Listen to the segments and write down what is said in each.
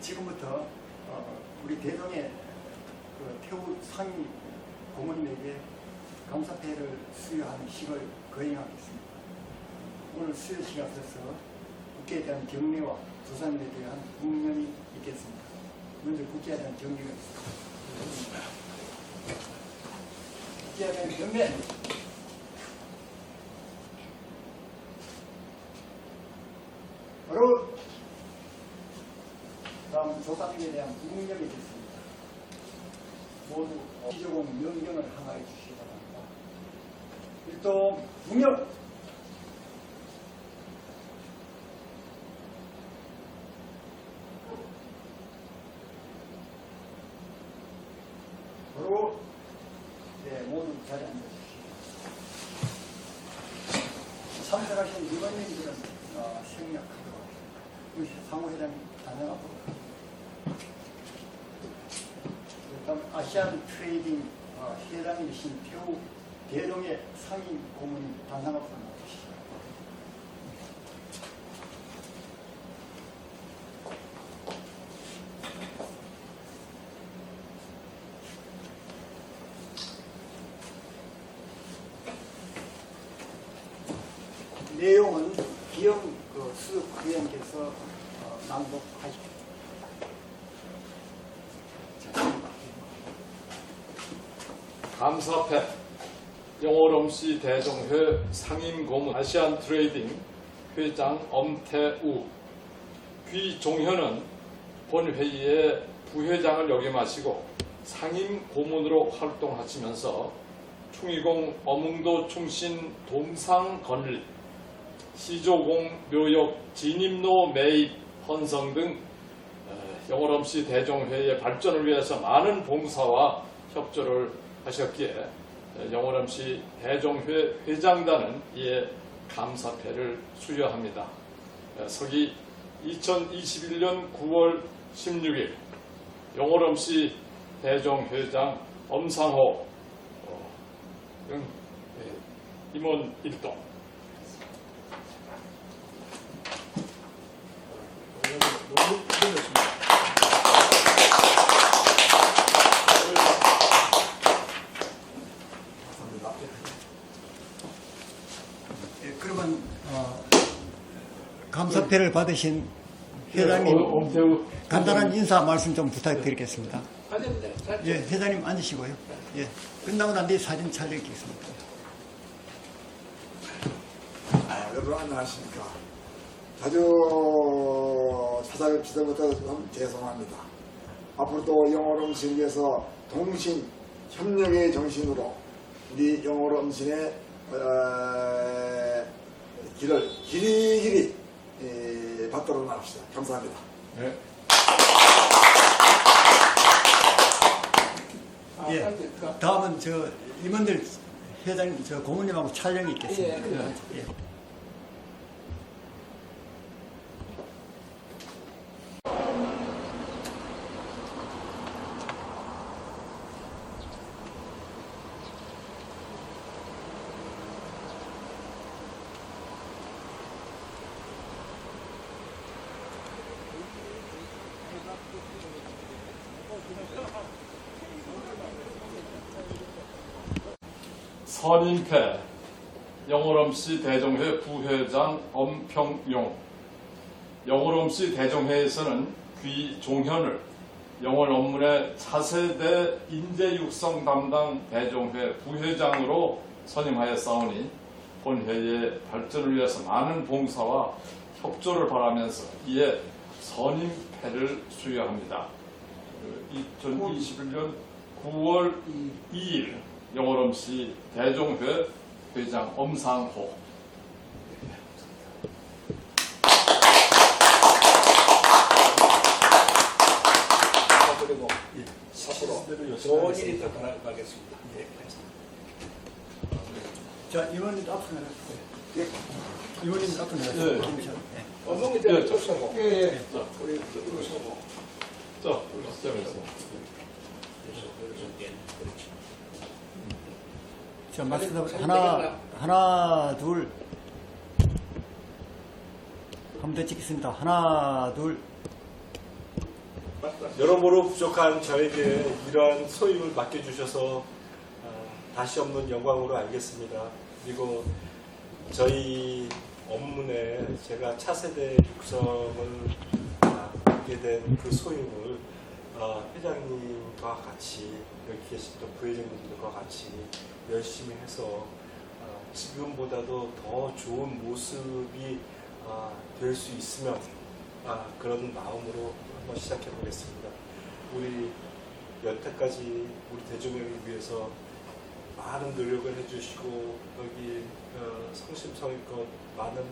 지금부터 어, 우리 대동의 그 태우 상임 고모님에게 감사패를 수여하는 식을 거행하겠습니다. 오늘 수여식에 앞서서 국회에 대한 경례와 조상에 대한 묵념이 있겠습니다. 먼저 국회에 대한 경례가 있습니다. 국회에 대한 경례. 바로 다음 조상에 대한 묵념이 있겠습니다. 모두 기조공 명령을 하나해 주시기 바랍니다. 일동 묵념! 바로 네, 모두 자리에 앉아주시기. 참석하신 위원님들은 어, 생략하도록 우리 상호회장 단장하도록 일단 아시안 트레이딩 어, 회장이신 태우 대동의 상임 고문인 단상 앞으로 나오시죠. 내용은 기영 그 수석 의원께서 어, 낭독하십니다. 감사패 영월엄씨 대종회 상임고문 아시안 트레이딩 회장 엄태우. 귀종현은 본회의의 부회장을 역임하시고 상임고문으로 활동하시면서 충의공 어문도 충신 동상 건립 시조공 묘역 진입로 매입 헌성 등 어, 영월엄씨 대종회의 발전을 위해서 많은 봉사와 협조를 하셨기에 어, 영월엄씨 대종회 회장단은 이에 감사패를 수여합니다. 어, 서기 2021년 9월 16일 영월엄씨 대종회장 엄상호 어, 등 예, 임원 일동 너무 힘들었습니다. 감사합니다. 예, 그러면 어, 감사패를 받으신 회장님 어, 엄태우 간단한 인사 말씀 좀 부탁드리겠습니다. 예, 회장님 앉으시고요. 예, 끝나고 난 뒤에 사진 촬영하겠습니다. 아, 여러분 안녕하십니까. 자주 찾아뵙지도 못해서 좀 죄송합니다. 앞으로도 영어로 음식을 위해서 동신 협력의 정신으로 우리 영어로 음식의 어, 길을 길이 길이 에, 받도록 나갑시다. 감사합니다. 네. 아, 예? 다음은 저 임원들 회장님, 저 고모님하고 촬영이 있겠습니다. 예. 예. 선임패 영월엄씨 대종회 부회장 엄평용. 영월엄씨 대종회에서는 귀종현을 영월 업문의 차세대 인재 육성 담당 대종회 부회장으로 선임하여 싸우니 본회의의 발전을 위해서 많은 봉사와 협조를 바라면서 이에 선임패를 수여합니다. 2021년 9월 2일 영월엄씨 대종회 회장 엄상호 좋은 일이 더 가겠습니다. 예. 자, 임원님 앞으로 나가세요. 예. 임원님 앞으로 나가세요. 예. 김천. 예. 어머니 예, 때문에 저- 서고. 예, 예. 자, 우리 이거 서고. 자, 시작해서 자, 맞습니다. 사진 하나? 하나, 둘. 한 번 더 찍겠습니다. 하나, 둘. 여러모로 부족한 저에게 이러한 소임을 맡겨주셔서 아, 다시 없는 영광으로 알겠습니다. 그리고 저희 업문에 제가 차세대 육성을 아, 받게 된 그 소임을 아, 회장님과 같이 여기 계신 또 부회장님들과 같이 열심히 해서 아, 지금보다도 더 좋은 모습이 아, 될수 있으면 아, 그런 마음으로 한번 시작해 보겠습니다. 우리 여태까지 우리 대중을 위해서 많은 노력을 해주시고 여기 어, 성심성의껏 많은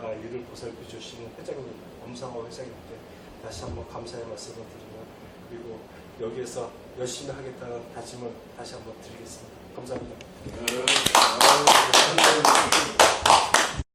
아, 일을 보살펴 주시는 회장님 엄상호 회장님께 다시 한번 감사의 말씀을 드리며 그리고 여기에서 열심히 하겠다는 다짐을 다시 한번 드리겠습니다. 감사합니다. 네.